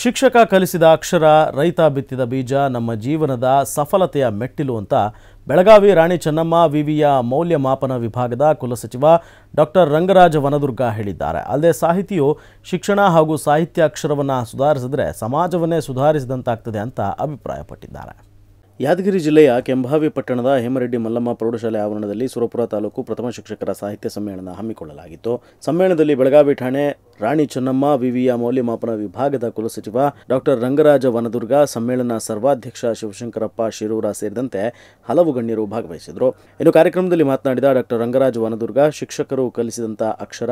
ಶಿಕ್ಷಕ ಕಲಿಸಿದ ಅಕ್ಷರ, ರೈತ ಬಿತ್ತಿದ ಬೀಜ, ನಮ್ಮ ಜೀವನದ ಸಫಲತೆಯ ಮೆಟ್ಟಿಲು ಅಂತ ಬೆಳಗಾವಿ ರಾಣಿ ಚೆನ್ನಮ್ಮ ವಿವಿಯ ಮೌಲ್ಯಮಾಪನ ವಿಭಾಗದ ಕುಲಸಚಿವ ಡಾಕ್ಟರ್ ರಂಗರಾಜ ವನದುರ್ಗ ಹೇಳಿದ್ದಾರೆ. ಅಲ್ಲದೆ ಸಾಹಿತಿಯು ಶಿಕ್ಷಣ ಹಾಗೂ ಸಾಹಿತ್ಯ ಅಕ್ಷರವನ್ನು ಸುಧಾರಿಸಿದ್ರೆ ಸಮಾಜವನ್ನೇ ಸುಧಾರಿಸಿದಂತಾಗ್ತದೆ ಅಂತ ಅಭಿಪ್ರಾಯಪಟ್ಟಿದ್ದಾರೆ. ಯಾದಗಿರಿ ಜಿಲ್ಲೆಯ ಕೆಂಭಾವಿ ಪಟ್ಟಣದ ಹೇಮರೆಡ್ಡಿ ಮಲ್ಲಮ್ಮ ಪ್ರೌಢಶಾಲೆ ಆವರಣದಲ್ಲಿ ಸುರಪುರ ತಾಲೂಕು ಪ್ರಥಮ ಶಿಕ್ಷಕರ ಸಾಹಿತ್ಯ ಸಮ್ಮೇಳನ ಹಮ್ಮಿಕೊಳ್ಳಲಾಗಿತ್ತು. ಸಮ್ಮೇಳನದಲ್ಲಿ ಬೆಳಗಾವಿ ಠಾಣೆ ರಾಣಿ ಚೆನ್ನಮ್ಮ, ವಿವಿಯ ಮೌಲ್ಯಮಾಪನ ವಿಭಾಗದ ಕುಲಸಚಿವ ಡಾಕ್ಟರ್ ರಂಗರಾಜ ವನದುರ್ಗ, ಸಮ್ಮೇಳನ ಸರ್ವಾಧ್ಯಕ್ಷ ಶಿವಶಂಕರಪ್ಪ ಶಿರೂರ ಸೇರಿದಂತೆ ಹಲವು ಗಣ್ಯರು ಭಾಗವಹಿಸಿದರು ಇನ್ನು ಕಾರ್ಯಕ್ರಮದಲ್ಲಿ ಮಾತನಾಡಿದ ಡಾಕ್ಟರ್ ರಂಗರಾಜ ವನದುರ್ಗ, ಶಿಕ್ಷಕರು ಕಲಿಸಿದಂಥ ಅಕ್ಷರ,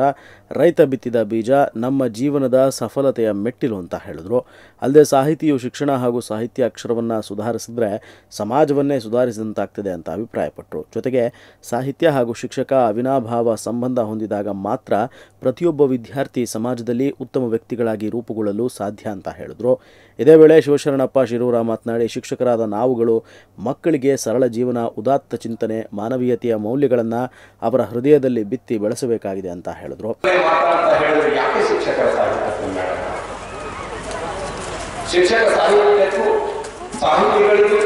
ರೈತ ಬಿತ್ತಿದ ಬೀಜ, ನಮ್ಮ ಜೀವನದ ಸಫಲತೆಯ ಮೆಟ್ಟಿಲು ಅಂತ ಹೇಳಿದರು. ಅಲ್ಲದೆ ಸಾಹಿತಿಯು ಶಿಕ್ಷಣ ಹಾಗೂ ಸಾಹಿತ್ಯ ಅಕ್ಷರವನ್ನು ಸುಧಾರಿಸಿದ್ರೆ ಸಮಾಜವನ್ನೇ ಸುಧಾರಿಸಿದಂತಾಗ್ತದೆ ಅಂತ ಅಭಿಪ್ರಾಯಪಟ್ಟರು ಜೊತೆಗೆ ಸಾಹಿತ್ಯ ಹಾಗೂ ಶಿಕ್ಷಕ ಅವಿನಾಭಾವ ಸಂಬಂಧ ಹೊಂದಿದಾಗ ಮಾತ್ರ ಪ್ರತಿಯೊಬ್ಬ ವಿದ್ಯಾರ್ಥಿ ಸಮಾಜದಲ್ಲಿ ಉತ್ತಮ ವ್ಯಕ್ತಿಗಳಾಗಿ ರೂಪುಗೊಳ್ಳಲು ಸಾಧ್ಯ ಅಂತ ಹೇಳಿದ್ರು. ಇದೇ ವೇಳೆ ಶಿವಶರಣಪ್ಪ ಶಿರೂರ ಮಾತನಾಡಿ, ಶಿಕ್ಷಕರಾದ ನಾವುಗಳು ಮಕ್ಕಳಿಗೆ ಸರಳ ಜೀವನ, ಉದಾತ್ತ ಚಿಂತನೆ, ಮಾನವೀಯತೆಯ ಮೌಲ್ಯಗಳನ್ನು ಅವರ ಹೃದಯದಲ್ಲಿ ಬಿತ್ತಿ ಬೆಳೆಸಬೇಕಾಗಿದೆ ಅಂತ ಹೇಳಿದ್ರು. ಶಿಕ್ಷಕ ಸಾಹಿತ್ಯಕ್ಕೂ ಸಾಹಿತಿಗಳಿಗೂ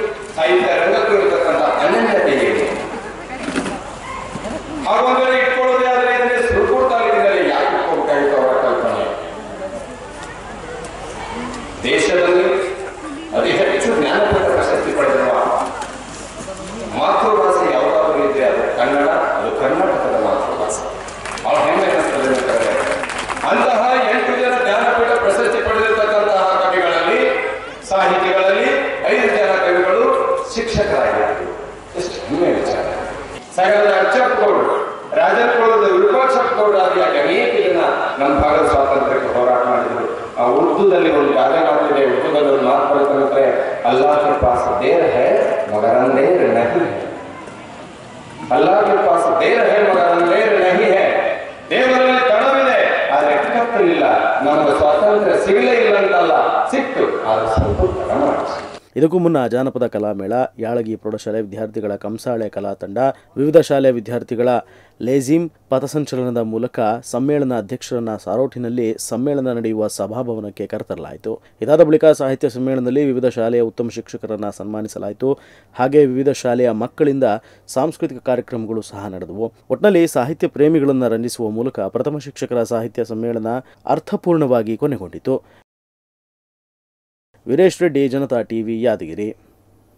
ದೇಶದಲ್ಲಿ ಅತಿ ಹೆಚ್ಚು ಜ್ಞಾನಪೀಠ ಪ್ರಶಸ್ತಿ ಪಡೆದಿರುವ ಮಾತೃಭಾಷೆ ಯಾವುದಾದ್ರೂ ಇದ್ರೆ ಅದು ಕನ್ನಡ, ಅದು ಕರ್ನಾಟಕದ ಮಾತೃಭಾಷೆ. ಬಹಳ ಹೆಮ್ಮೆ ಅನ್ನಿಸ್ತದೆ. ಅಂತಹ ಎಂಟು ಜನ ಜ್ಞಾನಪೀಠ ಪ್ರಶಸ್ತಿ ಪಡೆದಿರತಕ್ಕಂತಹ ಕವಿಗಳಲ್ಲಿ, ಸಾಹಿತಿಗಳಲ್ಲಿ ಐದು ಜನ ಕವಿಗಳು ಶಿಕ್ಷಕರಾಗಿದ್ದರು. ಎಷ್ಟು ಹೆಮ್ಮೆ ವಿಚಾರ. ಸಾಗರದ ಅಚ್ಚಪ್ಪಗೌಡರು ರಾಜನಗೌಡದ ಆಗಿ ಅನೇಕ ಜನ ನಮ್ಮ ಭಾಗದ ಉರ್ದುದಲ್ಲಿ ಒಂದು ಗಾದೆ ಮಾಡ್ತಿದೆ ಉರ್ದುದಲ್ಲಿ ಒಂದು ಮಾತು ಬರುತ್ತಂದ್ರೆ ಅಲ್ಲಾಹ್ ಕೆ ಪಾಸ್ ದೇರ್ ಹೈ ಮಗರ್ ಅಂದೇರ್ ನಹಿ ಹೈ. ಅಲ್ಲಾಹ್ ಕೆ ಪಾಸ್ ದೇರ್ ಹೈ ಮಗರ್ ಅಂದೇರ್ ನಹಿ ಹೇ. ದೇವರಲ್ಲಿ ತಡವಿದೆ ಆದ್ರೆ ಕತ್ತಲಿಲ್ಲ. ನಮಗೆ ಸ್ವಾತಂತ್ರ್ಯ ಸಿಗಲೇ ಇಲ್ಲ ಅಂತಲ್ಲ. ಸಿಕ್ತು, ಆದ್ರೆ ಸ್ವಲ್ಪ ತಡ ಮಾಡಿಸಿ ಇದಕ್ಕೂ ಮುನ್ನ ಜಾನಪದ ಕಲಾಮೇಳ ಯಾಳಗಿ ಪ್ರೌಢಶಾಲೆ ವಿದ್ಯಾರ್ಥಿಗಳ ಕಂಸಾಳೆ ಕಲಾ ತಂಡ, ವಿವಿಧ ಶಾಲೆಯ ವಿದ್ಯಾರ್ಥಿಗಳ ಲೇಜಿಮ್ ಪಥಸಂಚಲನದ ಮೂಲಕ ಸಮ್ಮೇಳನ ಅಧ್ಯಕ್ಷರನ್ನ ಸಾರೋಟಿನಲ್ಲಿ ಸಮ್ಮೇಳನ ನಡೆಯುವ ಸಭಾಭವನಕ್ಕೆ ಕರೆತರಲಾಯಿತು. ಇದಾದ ಬಳಿಕ ಸಾಹಿತ್ಯ ಸಮ್ಮೇಳನದಲ್ಲಿ ವಿವಿಧ ಶಾಲೆಯ ಉತ್ತಮ ಶಿಕ್ಷಕರನ್ನ ಸನ್ಮಾನಿಸಲಾಯಿತು. ಹಾಗೆ ವಿವಿಧ ಶಾಲೆಯ ಮಕ್ಕಳಿಂದ ಸಾಂಸ್ಕೃತಿಕ ಕಾರ್ಯಕ್ರಮಗಳು ಸಹ ನಡೆದವು. ಒಟ್ಟಿನಲ್ಲಿ ಸಾಹಿತ್ಯ ಪ್ರೇಮಿಗಳನ್ನು ರಂಜಿಸುವ ಮೂಲಕ ಪ್ರಥಮ ಶಿಕ್ಷಕರ ಸಾಹಿತ್ಯ ಸಮ್ಮೇಳನ ಅರ್ಥಪೂರ್ಣವಾಗಿ ಕೊನೆಗೊಂಡಿತು. ವೀರೇಶ್ ರೆಡ್ಡಿ ಜನತಾ ಟಿವಿ ಯಾದಗಿರಿ.